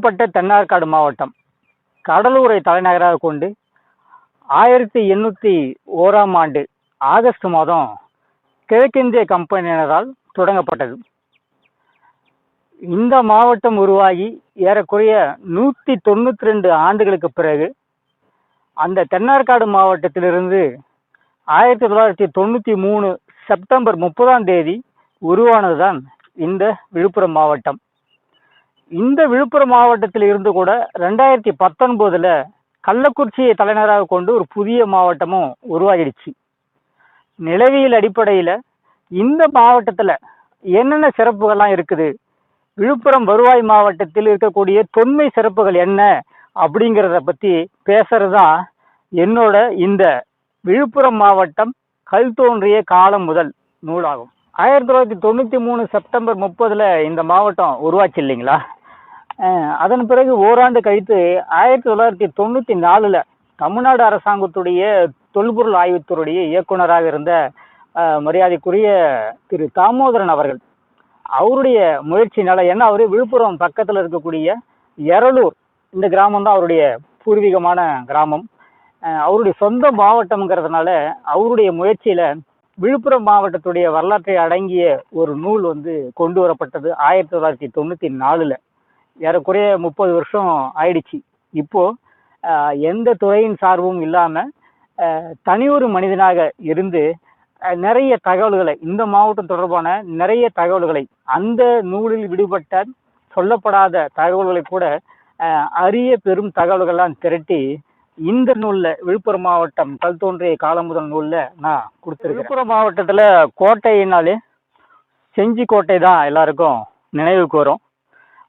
ஒன்றுபட்ட தென்னார்காடு மாவட்டம் கடலூரை தலைநகராக கொண்டு ஆயிரத்தி எண்ணூற்றி ஓராம் ஆண்டு ஆகஸ்ட் மாதம் கிழக்கிந்திய கம்பெனியினரால் தொடங்கப்பட்டது. இந்த மாவட்டம் உருவாகி ஏறக்குறைய நூற்றி தொண்ணூற்றி ரெண்டு ஆண்டுகளுக்கு பிறகு அந்த தென்னார்காடு மாவட்டத்திலிருந்து ஆயிரத்தி தொள்ளாயிரத்தி தொண்ணூற்றி மூணு செப்டம்பர் முப்பதாம் தேதி உருவானதுதான் இந்த விழுப்புரம் மாவட்டம். இந்த விழுப்புரம் மாவட்டத்தில் இருந்து கூட ரெண்டாயிரத்தி பத்தொன்பதுல கள்ளக்குறிச்சியை தலைநகராக கொண்டு ஒரு புதிய மாவட்டமும் உருவாகிடுச்சு. நிலவியல் அடிப்படையில் இந்த மாவட்டத்தில் என்னென்ன சிறப்புகள்லாம் இருக்குது? விழுப்புரம் வருவாய் மாவட்டத்தில் இருக்கக்கூடிய தொன்மை சிறப்புகள் என்ன? அப்படிங்கிறத பற்றி பேசுறது தான் என்னோட இந்த விழுப்புரம் மாவட்டம் கல் தோன்றிய காலம் முதல் நூலாகும். ஆயிரத்தி தொள்ளாயிரத்தி தொண்ணூற்றி மூணு செப்டம்பர் முப்பதில் இந்த மாவட்டம் உருவாச்சு இல்லைங்களா? அதன் பிறகு ஓராண்டு கழித்து ஆயிரத்தி தொள்ளாயிரத்தி தொண்ணூற்றி நாலில் தமிழ்நாடு அரசாங்கத்துடைய தொல்பொருள் ஆய்வுத்துறையுடைய இயக்குனராக இருந்த மரியாதைக்குரிய திரு தாமோதரன் அவர்கள். அவருடைய முயற்சினால ஏன்னா அவர் விழுப்புரம் பக்கத்தில் இருக்கக்கூடிய எரலூர். இந்த கிராமம் தான் அவருடைய பூர்வீகமான கிராமம். அவருடைய சொந்த மாவட்டம்ங்கிறதுனால அவருடைய முயற்சியில் விழுப்புரம் மாவட்டத்துடைய வரலாற்றை அடங்கிய ஒரு நூல் வந்து கொண்டு வரப்பட்டது ஆயிரத்தி தொள்ளாயிரத்தி தொண்ணூற்றி நாலில். ஏறக்குறைய முப்பது வருஷம் ஆயிடுச்சு. இப்போ எந்த துறையின் சார்பும் இல்லாமல் தனியொரு மனிதனாக இருந்து நிறைய தகவல்களை இந்த மாவட்டம் தொடர்பான நிறைய தகவல்களை அந்த நூலில் விடுபட்ட சொல்லப்படாத தகவல்களை கூட அரிய பெரும் தகவல்கள்லாம் திரட்டி இந்த நூலில் விழுப்புரம் மாவட்டம் கல் தோன்றிய காலம் முதல் நூலில் நான் கொடுத்துருக்கேன் விழுப்புரம் மாவட்டத்தில் கோட்டையினாலே செஞ்சி கோட்டை தான் எல்லாருக்கும் நினைவுக்கு வரும்.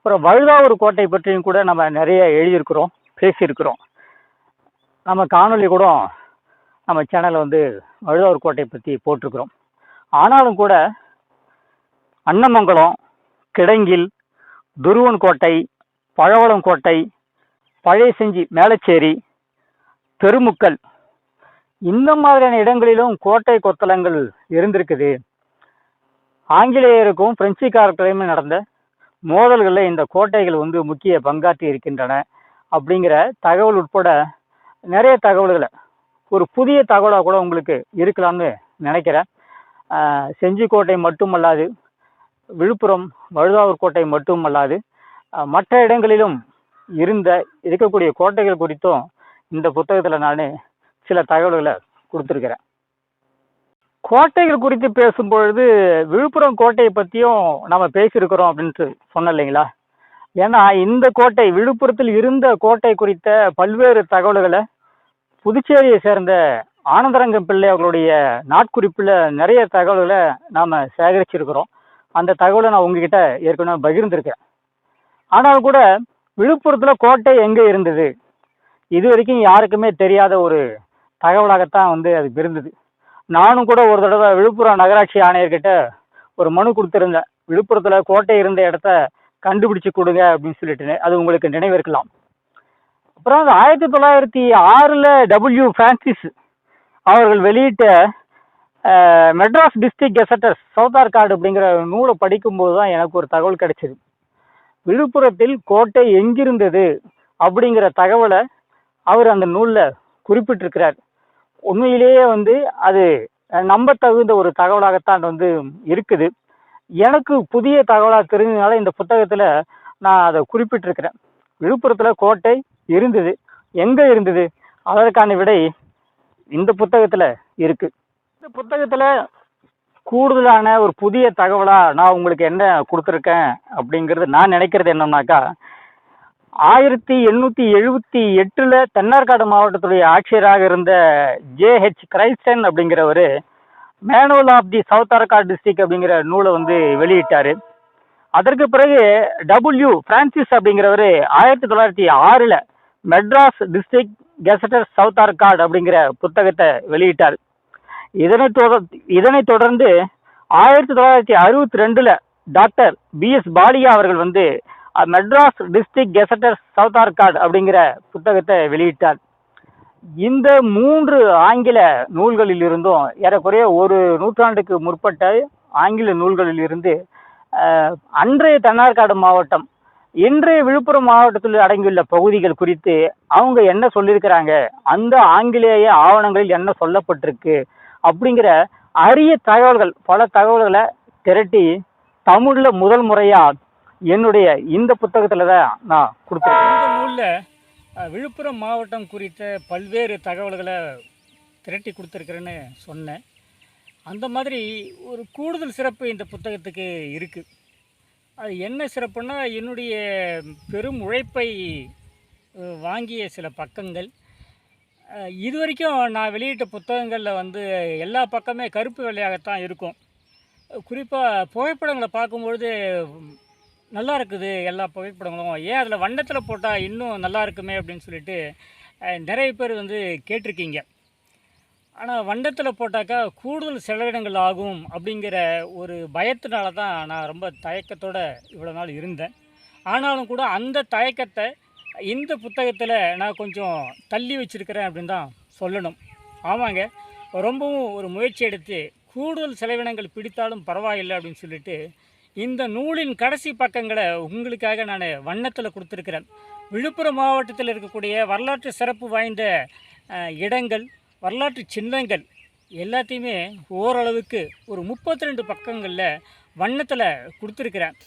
அப்புறம் வழுதாவூர் கோட்டை பற்றியும் கூட நம்ம நிறைய எழுதியிருக்கிறோம் பேசியிருக்கிறோம். நம்ம காணொளி கூட நம்ம சேனலில் வந்து வழுதாவூர் கோட்டை பற்றி போட்டிருக்கிறோம். ஆனாலும் கூட அன்னமங்கலம் கிடங்கில் துருவன் கோட்டை பழவளம் கோட்டை பழைய செஞ்சி மேலச்சேரி பெருமுக்கல் இந்த மாதிரியான இடங்களிலும் கோட்டை கொத்தளங்கள் இருந்திருக்குது. ஆங்கிலேயருக்கும் பிரெஞ்சுக்காரர்களுமே நடந்த மோதல்களில் இந்த கோட்டைகள் வந்து முக்கிய பங்காற்றி இருக்கின்றன அப்படிங்கிற தகவல் உட்பட நிறைய தகவல்களை ஒரு புதிய தகவலாக கூட உங்களுக்கு இருக்கலாம்னு நினைக்கிறேன். செஞ்சிக்கோட்டை மட்டுமல்லாது விழுப்புரம் வழுதாவூர் கோட்டை மட்டுமல்லாது மற்ற இடங்களிலும் இருந்த இருக்கக்கூடிய கோட்டைகள் குறித்தும் இந்த புத்தகத்தில் நான் சில தகவல்களை கொடுத்துருக்கிறேன். கோட்டைகள் குறித்து பேசும்பொழுது விழுப்புரம் கோட்டையை பற்றியும் நம்ம பேசியிருக்கிறோம் அப்படின்ட்டு சொன்னோம் இல்லைங்களா? ஏன்னா இந்த கோட்டை விழுப்புரத்தில் இருந்த கோட்டை குறித்த பல்வேறு தகவல்களை புதுச்சேரியை சேர்ந்த ஆனந்தரங்கம் பிள்ளை அவர்களுடைய நாட்குறிப்பில் நிறைய தகவல்களை நாம் சேகரிச்சிருக்கிறோம். அந்த தகவலை நான் உங்ககிட்ட ஏற்கனவே பகிர்ந்திருக்கேன் ஆனால் கூட விழுப்புரத்தில் கோட்டை எங்கே இருந்தது? இது வரைக்கும் யாருக்குமே தெரியாத ஒரு தகவலாகத்தான் வந்து அது இருந்தது. நானும் கூட ஒரு தடவை விழுப்புரம் நகராட்சி ஆணையர்கிட்ட ஒரு மனு கொடுத்துருந்தேன். விழுப்புரத்தில் கோட்டை இருந்த இடத்த கண்டுபிடிச்சு கொடுங்க அப்படின்னு சொல்லிட்டு அது உங்களுக்கு நினைவிருக்கலாம். அப்புறம் அது ஆயிரத்தி தொள்ளாயிரத்தி ஆறில் டபிள்யூ ஃப்ரான்சிஸ் அவர்கள் வெளியிட்ட Madras district gazetteers south Arcot அப்படிங்கிற நூலை படிக்கும்போது தான் எனக்கு ஒரு தகவல் கிடைச்சிது. விழுப்புரத்தில் கோட்டை எங்கிருந்தது அப்படிங்கிற தகவலை அவர் அந்த நூலில் குறிப்பிட்டிருக்கிறார். உண்மையிலேயே வந்து அது அஹ், நம்பத்தகுந்த ஒரு தகவலாகத்தான் வந்து இருக்குது. எனக்கு புதிய தகவலாக தெரிஞ்சதுனால இந்த புத்தகத்தில் நான் அதை குறிப்பிட்டிருக்கிறேன். விழுப்புரத்தில் கோட்டை இருந்தது. எங்கே இருந்தது? அதற்கான விடை இந்த புத்தகத்தில் இருக்குது இந்த புத்தகத்தில் கூடுதலான ஒரு புதிய தகவலாக நான் உங்களுக்கு என்ன கொடுத்துருக்கேன் அப்படிங்கிறது நான் நினைக்கிறது என்னன்னாக்கா ஆயிரத்தி எண்ணூற்றி எழுபத்தி எட்டில் தென்னார்காடு மாவட்டத்துடைய ஆட்சியராக இருந்த ஜேஹெச் கிரைஸ்டன் அப்படிங்கிறவர் manual of the south Arcot district அப்படிங்கிற நூலை வந்து வெளியிட்டார். அதற்கு பிறகு டபுள்யூ பிரான்சிஸ் அப்படிங்கிறவர் ஆயிரத்தி தொள்ளாயிரத்தி ஆறில் Madras district gazetteer south Arcot அப்படிங்கிற புத்தகத்தை வெளியிட்டார். இதனை தொடர் இதனைத் தொடர்ந்து ஆயிரத்தி தொள்ளாயிரத்தி அறுபத்தி ரெண்டில் டாக்டர் பி எஸ் பாலியா அவர்கள் வந்து Madras district gazetteer south Arcot அப்படிங்கிற புத்தகத்தை வெளியிட்டார். இந்த மூன்று ஆங்கில நூல்களில் இருந்தும் ஏறக்குறைய ஒரு நூற்றாண்டுக்கு முற்பட்ட ஆங்கில நூல்களில் இருந்து அன்றைய தென்னார்காடு மாவட்டம் இன்றைய விழுப்புரம் மாவட்டத்தில் அடங்கியுள்ள பகுதிகள் குறித்து அவங்க என்ன சொல்லியிருக்கிறாங்க அந்த ஆங்கிலேய ஆவணங்களில் என்ன சொல்லப்பட்டிருக்கு அப்படிங்கிற அரிய தகவல்கள் பல தகவல்களை திரட்டி தமிழில் முதல் முறையாக என்னுடைய இந்த புத்தகத்துல தான் நான் கொடுத்துருக்கேன். இந்த நூலில் விழுப்புரம் மாவட்டம் குறித்த பல்வேறு தகவல்களை திரட்டி கொடுத்துருக்குறேன்னு சொன்னேன். அந்த மாதிரி ஒரு கூடுதல் சிறப்பு இந்த புத்தகத்துக்கு இருக்குது அது என்ன சிறப்புன்னா என்னுடைய பெரும் உழைப்பை வாங்கிய சில பக்கங்கள். இது வரைக்கும் நான் வெளியிட்ட புத்தகங்களில் வந்து எல்லா பக்கமே கருப்பு வெள்ளையாகத்தான் இருக்கும். குறிப்பாக புகைப்படங்களை பார்க்கும்பொழுது நல்லா இருக்குது எல்லா புகைப்படங்களும். ஏன் அதில் வண்ணத்தில் போட்டால் இன்னும் நல்லா இருக்குமே அப்படின்னு சொல்லிட்டு நிறைய பேர் வந்து கேட்டிருக்கீங்க. ஆனால் வண்டத்தில் போட்டாக்கா கூடுதல் செலவினங்கள் ஆகும் அப்படிங்கிற ஒரு பயத்தினால தான் நான் ரொம்ப தயக்கத்தோடு இவ்வளோ நாள் இருந்தேன். ஆனாலும் கூட அந்த தயக்கத்தை இந்த புத்தகத்தில் நான் கொஞ்சம் தள்ளி வச்சுருக்கிறேன் அப்படின்னு தான் சொல்லணும். ஆமாங்க ரொம்பவும் ஒரு முயற்சி எடுத்து கூடுதல் செலவினங்கள் பிடித்தாலும் பரவாயில்லை அப்படின்னு சொல்லிட்டு இந்த நூலின் கடைசி பக்கங்களை உங்களுக்காக நான் வண்ணத்தில் கொடுத்துருக்கிறேன். விழுப்புரம் மாவட்டத்தில் இருக்கக்கூடிய வரலாற்று சிறப்பு வாய்ந்த இடங்கள் வரலாற்று சின்னங்கள் எல்லாத்தையுமே ஓரளவுக்கு ஒரு முப்பத்தி ரெண்டு பக்கங்களில் வண்ணத்தில் கொடுத்துருக்குறேன்.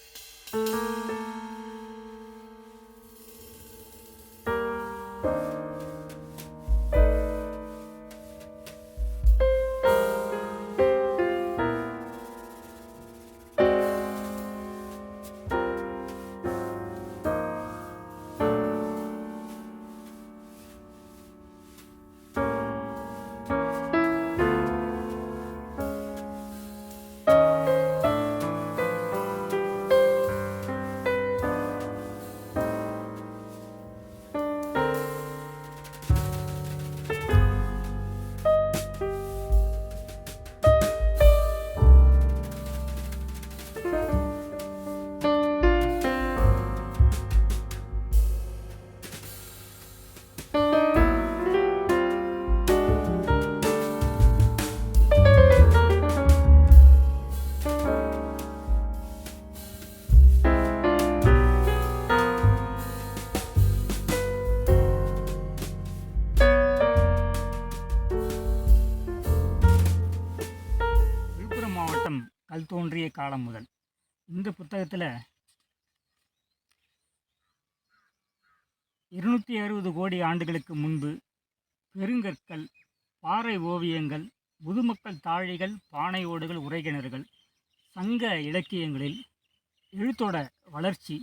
தோன்றிய காலம் முதல். இந்த புத்தகத்தில் இருநூற்றி அறுபது கோடி ஆண்டுகளுக்கு முன்பு பெருங்கற்கள் பாறை ஓவியங்கள் புதுமக்கள் தாழிகள் பானை ஓடுகள் உரைகிணறுகள் சங்க இலக்கியங்களில் எழுத்தோட வளர்ச்சி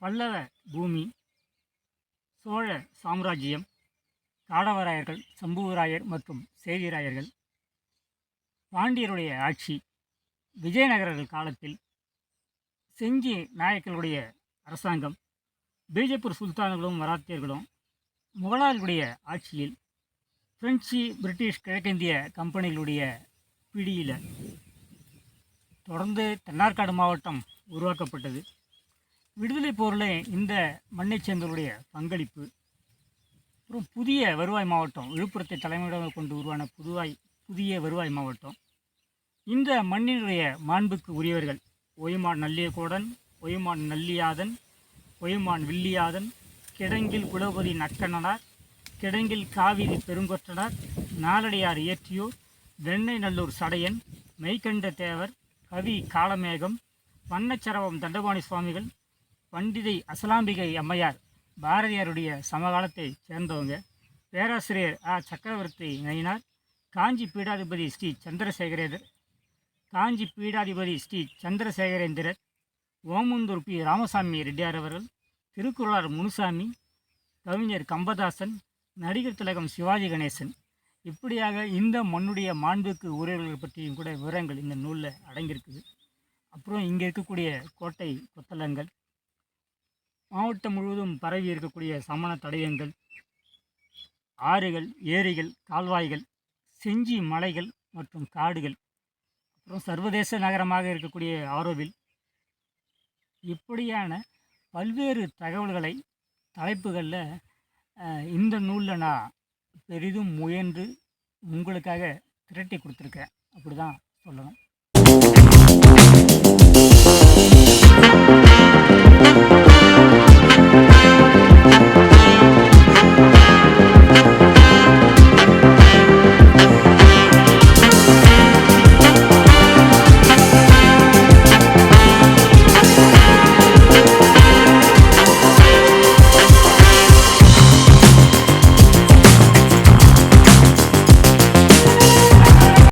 பல்லவ பூமி சோழ சாம்ராஜ்யம் காடவராயர்கள் சம்புவராயர் மற்றும் சேவிராயர்கள் பாண்டியருடைய ஆட்சி விஜயநகரர்கள் காலத்தில் செஞ்சி நாயக்கர்களுடைய அரசாங்கம் பீஜப்பூர் சுல்தான்களும் மராத்தியர்களும் முகலாயர்களுடைய ஆட்சியில் பிரெஞ்சு பிரிட்டிஷ் கிழக்கிந்திய கம்பெனிகளுடைய பிடியில் தொடர்ந்து தென்னார்காடு மாவட்டம் உருவாக்கப்பட்டது. விடுதலை போரில் இந்த மண்ணைச் சேர்ந்தவருடைய பங்களிப்பு அப்புறம் புதிய வருவாய் மாவட்டம் விழுப்புரத்தை தலைமையிடமாக கொண்டு உருவான புதுவாய் புதிய வருவாய் மாவட்டம் இந்த மண்ணினுடைய மாண்புக்கு உரியவர்கள். ஒய்மான் நல்லியகோடன் ஒய்மான் நல்லியாதன் ஒய்மான் வில்லியாதன் கிடங்கில் குலபதி நக்கண்ணனார் கிடங்கில் காவிரி பெருங்கொற்றனார் நாலடியார் இயற்றியோர் வெண்ணை நல்லூர் சடையன் மெய்கண்ட தேவர் கவி காளமேகம் வண்ணச்சரவம் தண்டபாணி சுவாமிகள் பண்டிதை அசலாம்பிகை அம்மையார் பாரதியாருடைய சமகாலத்தை சேர்ந்தவங்க. பேராசிரியர் ஆ. சக்கரவர்த்தி நயினார் காஞ்சி பீடாதிபதி ஸ்ரீ சந்திரசேகரேதர் காஞ்சி பீடாதிபதி ஸ்ரீ சந்திரசேகரேந்திரர் ஓமந்தூர் பி. ராமசாமி ரெட்டியார் அவர்கள் திருக்குறளார் முனுசாமி கவிஞர் கம்பதாசன் நடிகர் திலகம் சிவாஜி கணேசன். இப்படியாக இந்த மண்ணுடைய மாண்புக்கு உரியவர்கள் பற்றியும் கூட விவரங்கள் இந்த நூலில் அடங்கியிருக்குது. அப்புறம் இங்கே இருக்கக்கூடிய கோட்டை கொத்தளங்கள் மாவட்டம் முழுவதும் பரவி இருக்கக்கூடிய சமண தடயங்கள் ஆறுகள் ஏரிகள் கால்வாய்கள் செஞ்சி மலைகள் மற்றும் காடுகள் அப்புறம் சர்வதேச நகரமாக இருக்கக்கூடிய ஆரோவில் இப்படியான பல்வேறு தகவல்களை தலைப்புகளில் இந்த நூலில் நான் பெரிதும் முயன்று உங்களுக்காக திரட்டி கொடுத்துருக்கேன். அப்படி தான் சொல்லணும்.